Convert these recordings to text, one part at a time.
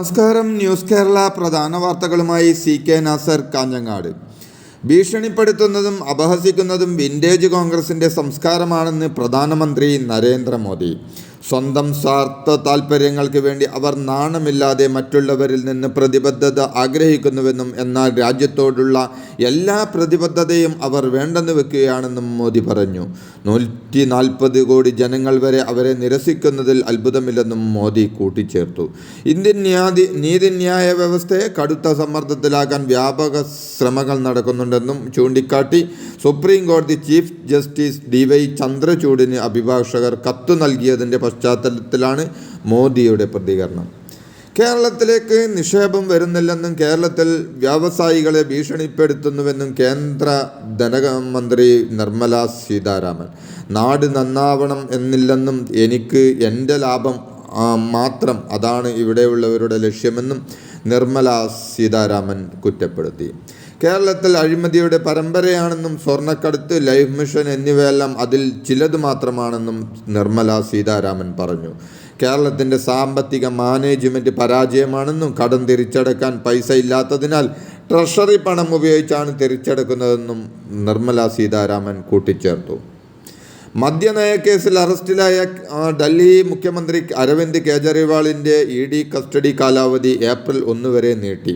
നമസ്കാരം. ന്യൂസ് കേരള പ്രധാന വാർത്തകളുമായി സി കെ നാസർ കാഞ്ഞങ്ങാട്. ഭീഷണിപ്പെടുത്തുന്നതും അപഹസിക്കുന്നതും വിന്റേജ് കോൺഗ്രസിന്റെ സംസ്കാരമാണെന്ന് പ്രധാനമന്ത്രി നരേന്ദ്രമോദി. സ്വന്തം സ്വാർത്ഥ താൽപ്പര്യങ്ങൾക്ക് വേണ്ടി അവർ നാണമില്ലാതെ മറ്റുള്ളവരിൽ നിന്ന് പ്രതിബദ്ധത ആഗ്രഹിക്കുന്നുവെന്നും എന്നാൽ രാജ്യത്തോടുള്ള എല്ലാ പ്രതിബദ്ധതയും അവർ വേണ്ടെന്ന് വെക്കുകയാണെന്നും മോദി പറഞ്ഞു. നൂറ്റി നാൽപ്പത് കോടി ജനങ്ങൾ വരെ അവരെ നിരസിക്കുന്നതിൽ അത്ഭുതമില്ലെന്നും മോദി കൂട്ടിച്ചേർത്തു. ഇന്ത്യൻ ന്യാതി നീതിന്യായ വ്യവസ്ഥയെ കടുത്ത സമ്മർദ്ദത്തിലാക്കാൻ വ്യാപക ശ്രമങ്ങൾ നടക്കുന്നുണ്ടെന്നും ചൂണ്ടിക്കാട്ടി സുപ്രീം കോടതി ചീഫ് ജസ്റ്റിസ് ഡി വൈ ചന്ദ്രചൂഡിന് അഭിഭാഷകർ കത്തു നൽകിയതിന്റെ പശ്ചാത്തലത്തിലാണ് മോദിയുടെ പ്രതികരണം. കേരളത്തിലേക്ക് നിക്ഷേപം വരുന്നില്ലെന്നും കേരളത്തിൽ വ്യാവസായികളെ ഭീഷണിപ്പെടുത്തുന്നുവെന്നും കേന്ദ്ര ധനമന്ത്രി നിർമ്മല സീതാരാമൻ. നാട് നന്നാവണം എന്നില്ലെന്നും എനിക്ക് എന്റെ ലാഭം മാത്രം അതാണ് ഇവിടെയുള്ളവരുടെ ലക്ഷ്യമെന്നും നിർമ്മല സീതാരാമൻ കുറ്റപ്പെടുത്തി. കേരളത്തിൽ അഴിമതിയുടെ പരമ്പരയാണെന്നും സ്വർണക്കടത്ത് ലൈഫ് മിഷൻ എന്നിവയെല്ലാം അതിൽ ചിലത് മാത്രമാണെന്നും നിർമ്മല സീതാരാമൻ പറഞ്ഞു. കേരളത്തിന്റെ സാമ്പത്തിക മാനേജ്മെന്റ് പരാജയമാണെന്നും കടം തിരിച്ചടക്കാൻ പൈസ ഇല്ലാത്തതിനാൽ ട്രഷറി പണം ഉപയോഗിച്ചാണ് തിരിച്ചടക്കുന്നതെന്നും നിർമ്മല സീതാരാമൻ കൂട്ടിച്ചേർത്തു. മദ്യനയ കേസിൽ അറസ്റ്റിലായ ഡൽഹി മുഖ്യമന്ത്രി അരവിന്ദ് കെജ്രിവാളിന്റെ ഇ ഡി കസ്റ്റഡി കാലാവധി ഏപ്രിൽ ഒന്ന് വരെ നീട്ടി.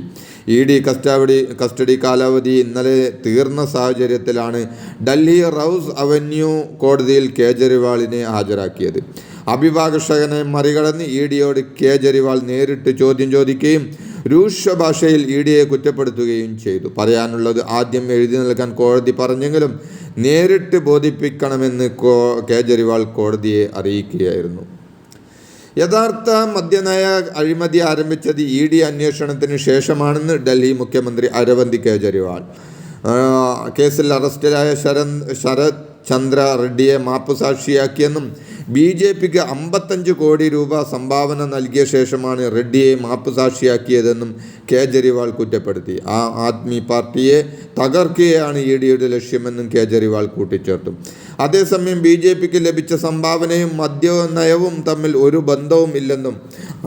ഇ ഡി കസ്റ്റഡി കസ്റ്റഡി കാലാവധി ഇന്നലെ തീർന്ന സാഹചര്യത്തിലാണ് ഡൽഹി റൗസ് അവന്യൂ കോടതിയിൽ കേജ്രിവാളിനെ ഹാജരാക്കിയത്. അഭിഭാഷകനെ മറികടന്ന് ഇ ഡിയോട് കേജ്രിവാൾ നേരിട്ട് ചോദ്യം ചോദിക്കുകയും രൂക്ഷ ഭാഷയിൽ ഇ ഡിയെ കുറ്റപ്പെടുത്തുകയും ചെയ്തു. പറയാനുള്ളത് ആദ്യം എഴുതി നൽകാൻ കോടതി പറഞ്ഞെങ്കിലും നേരിട്ട് ബോധിപ്പിക്കണമെന്ന് കോ കേജ്രിവാൾ കോടതിയെ അറിയിക്കുകയായിരുന്നു. യഥാർത്ഥ മദ്യനയ അഴിമതി ആരംഭിച്ചത് ഇ ഡി അന്വേഷണത്തിന് ശേഷമാണെന്ന് ഡൽഹി മുഖ്യമന്ത്രി അരവിന്ദ് കേജ്രിവാൾ. കേസിൽ അറസ്റ്റിലായ ശരത് ശരത് ചന്ദ്ര റെഡ്ഡിയെ മാപ്പ് മാപ്പുസാക്ഷിയാക്കിയെന്നും ബി ജെ പിക്ക് അമ്പത്തഞ്ച് കോടി രൂപ സംഭാവന നൽകിയ ശേഷമാണ് റെഡ്ഡിയെ മാപ്പ് സാക്ഷിയാക്കിയതെന്നും കേജ്രിവാൾ കുറ്റപ്പെടുത്തി. ആ ആദ്മി പാർട്ടിയെ തകർക്കുകയാണ് ഇ ഡിയുടെ ലക്ഷ്യമെന്നും കേജ്രിവാൾ കൂട്ടിച്ചേർത്തു. അതേസമയം ബി ജെ പിക്ക് ലഭിച്ച സംഭാവനയും മദ്യ നയവും തമ്മിൽ ഒരു ബന്ധവും ഇല്ലെന്നും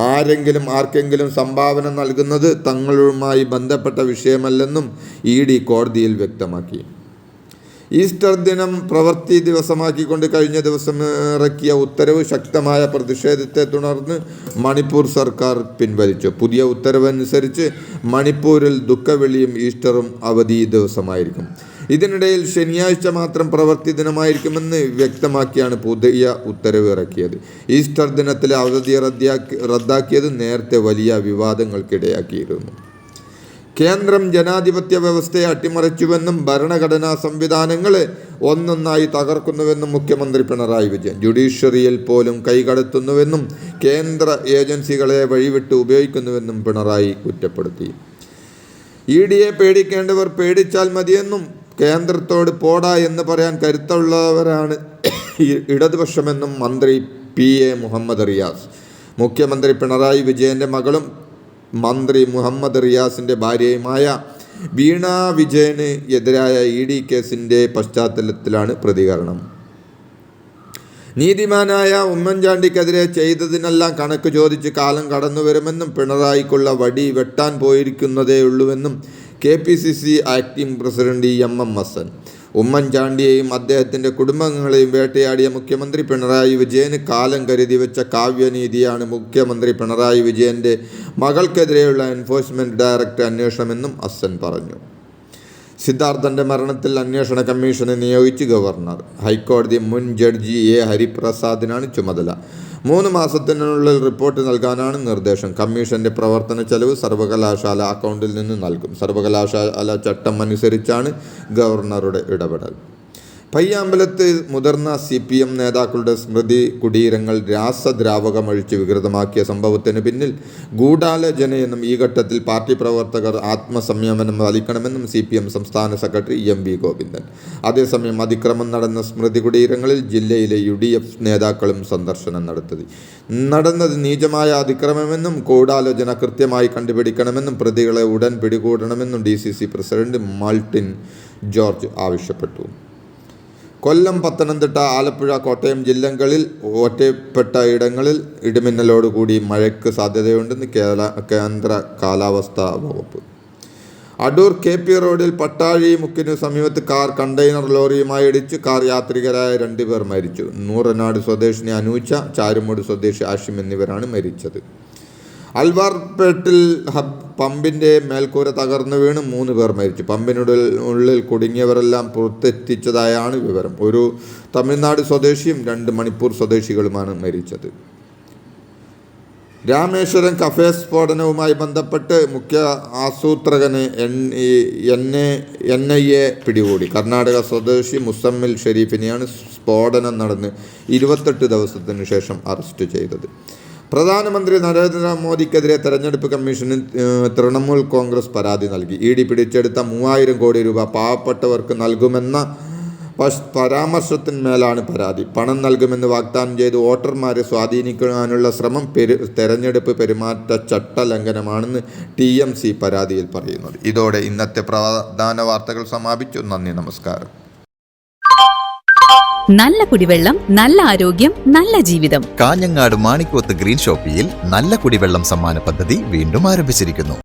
ആരെങ്കിലും ആർക്കെങ്കിലും സംഭാവന നൽകുന്നത് തങ്ങളുമായി ബന്ധപ്പെട്ട വിഷയമല്ലെന്നും ഇ ഡി കോടതിയിൽ വ്യക്തമാക്കി. ഈസ്റ്റർ ദിനം പ്രവൃത്തി ദിവസമാക്കിക്കൊണ്ട് കഴിഞ്ഞ ദിവസം ഇറക്കിയ ഉത്തരവ് ശക്തമായ പ്രതിഷേധത്തെ തുടർന്ന് മണിപ്പൂർ സർക്കാർ പിൻവലിച്ചു. പുതിയ ഉത്തരവനുസരിച്ച് മണിപ്പൂരിൽ ദുഃഖവെള്ളിയും ഈസ്റ്ററും അവധി ദിവസമായിരിക്കും. ഇതിനിടയിൽ ശനിയാഴ്ച മാത്രം പ്രവൃത്തി ദിനമായിരിക്കുമെന്ന് വ്യക്തമാക്കിയാണ് പുതിയ ഉത്തരവ് ഇറക്കിയത്. ഈസ്റ്റർ ദിനത്തിലെ അവധി റദ്ദാക്കി റദ്ദാക്കിയത് നേരത്തെ വലിയ വിവാദങ്ങൾക്കിടയാക്കിയിരുന്നു. കേന്ദ്രം ജനാധിപത്യ വ്യവസ്ഥയെ അട്ടിമറിച്ചുവെന്നും ഭരണഘടനാ സംവിധാനങ്ങളെ ഒന്നൊന്നായി തകർക്കുന്നുവെന്നും മുഖ്യമന്ത്രി പിണറായി വിജയൻ. ജുഡീഷ്യറിയിൽ പോലും കൈകടത്തുന്നുവെന്നും കേന്ദ്ര ഏജൻസികളെ വഴിവിട്ട് ഉപയോഗിക്കുന്നുവെന്നും പിണറായി കുറ്റപ്പെടുത്തി. ഇ ഡിയെ പേടിക്കേണ്ടവർ പേടിച്ചാൽ മതിയെന്നും കേന്ദ്രത്തോട് പോടാ എന്ന് പറയാൻ കരുത്തുള്ളവരാണ് ഇടതുപക്ഷമെന്നും മന്ത്രി പി എ മുഹമ്മദ് റിയാസ്. മുഖ്യമന്ത്രി പിണറായി വിജയന്റെ മകളും മന്ത്രി മുഹമ്മദ് റിയാസിന്റെ ഭാര്യയുമായ വീണ വിജയന് എതിരായ ഇ ഡി കേസിന്റെ പശ്ചാത്തലത്തിലാണ് പ്രതികരണം. നീതിമാനായ ഉമ്മൻചാണ്ടിക്കെതിരെ ചെയ്തതിനെല്ലാം കണക്ക് ചോദിച്ച് കാലം കടന്നു വരുമെന്നും പിണറായിക്കുള്ള വടി വെട്ടാൻ പോയിരിക്കുന്നതേയുള്ളൂവെന്നും K P C C acting president M M Hassan ഉമ്മൻചാണ്ടിയെയും അദ്ദേഹത്തിന്റെ കുടുംബങ്ങളെയും വേട്ടയാടിയ മുഖ്യമന്ത്രി പിണറായി വിജയന് കാലം കരുതി വെച്ച കാവ്യനീതിയാണ് മുഖ്യമന്ത്രി പിണറായി വിജയന്റെ മകൾക്കെതിരെയുള്ള എൻഫോഴ്സ്മെന്റ് ഡയറക്ടർ അന്വേഷണമെന്നും അസൻ പറഞ്ഞു. സിദ്ധാർത്ഥന്റെ മരണത്തിൽ അന്വേഷണ കമ്മീഷനെ നിയോഗിച്ച് ഗവർണർ. ഹൈക്കോടതി മുൻ ജഡ്ജി എ. ഹരിപ്രസാദിനാണ് ചുമതല. മൂന്ന് മാസത്തിനുള്ളിൽ റിപ്പോർട്ട് നൽകാനാണ് നിർദ്ദേശം. കമ്മീഷന്റെ പ്രവർത്തന ചെലവ് സർവകലാശാല അക്കൗണ്ടിൽ നിന്ന് നൽകും. സർവകലാശാല ചട്ടം അനുസരിച്ചാണ് ഗവർണറുടെ ഇടപെടൽ. പയ്യാമ്പലത്ത് മുതിർന്ന സി പി എം നേതാക്കളുടെ സ്മൃതി കുടീരങ്ങൾ രാസദ്രാവകമൊഴിച്ച് വികൃതമാക്കിയ സംഭവത്തിന് പിന്നിൽ ഗൂഢാലോചനയെന്നും ഈ ഘട്ടത്തിൽ പാർട്ടി പ്രവർത്തകർ ആത്മസംയമനം പാലിക്കണമെന്നും സി പി എം സംസ്ഥാന സെക്രട്ടറി എം വി ഗോവിന്ദൻ. അതേസമയം അതിക്രമം നടന്ന സ്മൃതി കുടീരങ്ങളിൽ ജില്ലയിലെ യു ഡി എഫ് നേതാക്കളും സന്ദർശനം നടത്തി. നടന്നത് നീചമായ അതിക്രമമെന്നും ഗൂഢാലോചന കൃത്യമായി കണ്ടുപിടിക്കണമെന്നും പ്രതികളെ ഉടൻ പിടികൂടണമെന്നും D C C president Martin George ആവശ്യപ്പെട്ടു. കൊല്ലം പത്തനംതിട്ട ആലപ്പുഴ കോട്ടയം ജില്ലകളിൽ ഒറ്റപ്പെട്ട ഇടങ്ങളിൽ ഇടിമിന്നലോടുകൂടി മഴയ്ക്ക് സാധ്യതയുണ്ടെന്ന് കേരള കേന്ദ്ര കാലാവസ്ഥാ വകുപ്പ്. അടൂർ കെ പി റോഡിൽ പട്ടാഴി മുക്കിനു സമീപത്ത് കാർ കണ്ടെയ്നർ ലോറിയുമായി ഇടിച്ച് കാർ യാത്രികരായ രണ്ടുപേർ മരിച്ചു. നൂറനാട് സ്വദേശിനി അനൂച്ച ചാരുമൂട് സ്വദേശി ആഷിം എന്നിവരാണ് മരിച്ചത്. അൽവാർപേട്ടിൽ ഹബ് പമ്പിന്റെ മേൽക്കൂര തകർന്നു വീണ് മൂന്ന് പേർ മരിച്ചു. പമ്പിനുള്ളിൽ ഉള്ളിൽ കുടുങ്ങിയവരെല്ലാം പുറത്തെത്തിച്ചതായാണ് വിവരം. ഒരു തമിഴ്നാട് സ്വദേശിയും രണ്ട് മണിപ്പൂർ സ്വദേശികളുമാണ് മരിച്ചത്. രാമേശ്വരം കഫേ സ്ഫോടനവുമായി ബന്ധപ്പെട്ട് മുഖ്യ ആസൂത്രകന് N N N I A പിടികൂടി. കർണാടക സ്വദേശി മുസമ്മിൽ ഷെരീഫിനെയാണ് സ്ഫോടനം നടന്ന് ഇരുപത്തെട്ട് ദിവസത്തിനു ശേഷം അറസ്റ്റ് ചെയ്തത്. പ്രധാനമന്ത്രി നരേന്ദ്രമോദിക്കെതിരെ തെരഞ്ഞെടുപ്പ് കമ്മീഷന് തൃണമൂൽ കോൺഗ്രസ് പരാതി നൽകി. ഇ ഡി പിടിച്ചെടുത്ത മൂവായിരം കോടി രൂപ പാവപ്പെട്ടവർക്ക് നൽകുമെന്ന പരാമർശത്തിന്മേലാണ് പരാതി. പണം നൽകുമെന്ന് വാഗ്ദാനം ചെയ്ത് വോട്ടർമാരെ സ്വാധീനിക്കാനുള്ള ശ്രമം പെരു തെരഞ്ഞെടുപ്പ് പെരുമാറ്റ ചട്ട ലംഘനമാണെന്ന് ടി എം സി പരാതിയിൽ പറയുന്നത് ഇതോടെ ഇന്നത്തെ പ്രധാന വാർത്തകൾ സമാപിച്ചു. നന്ദി നമസ്കാരം. നല്ല കുടിവെള്ളം നല്ല ആരോഗ്യം നല്ല ജീവിതം. കാഞ്ഞങ്ങാട് മാണിക്കോത്ത് ഗ്രീൻ ഷോപ്പിയിൽ നല്ല കുടിവെള്ളം സമ്മാന പദ്ധതി വീണ്ടും ആരംഭിച്ചിരിക്കുന്നു.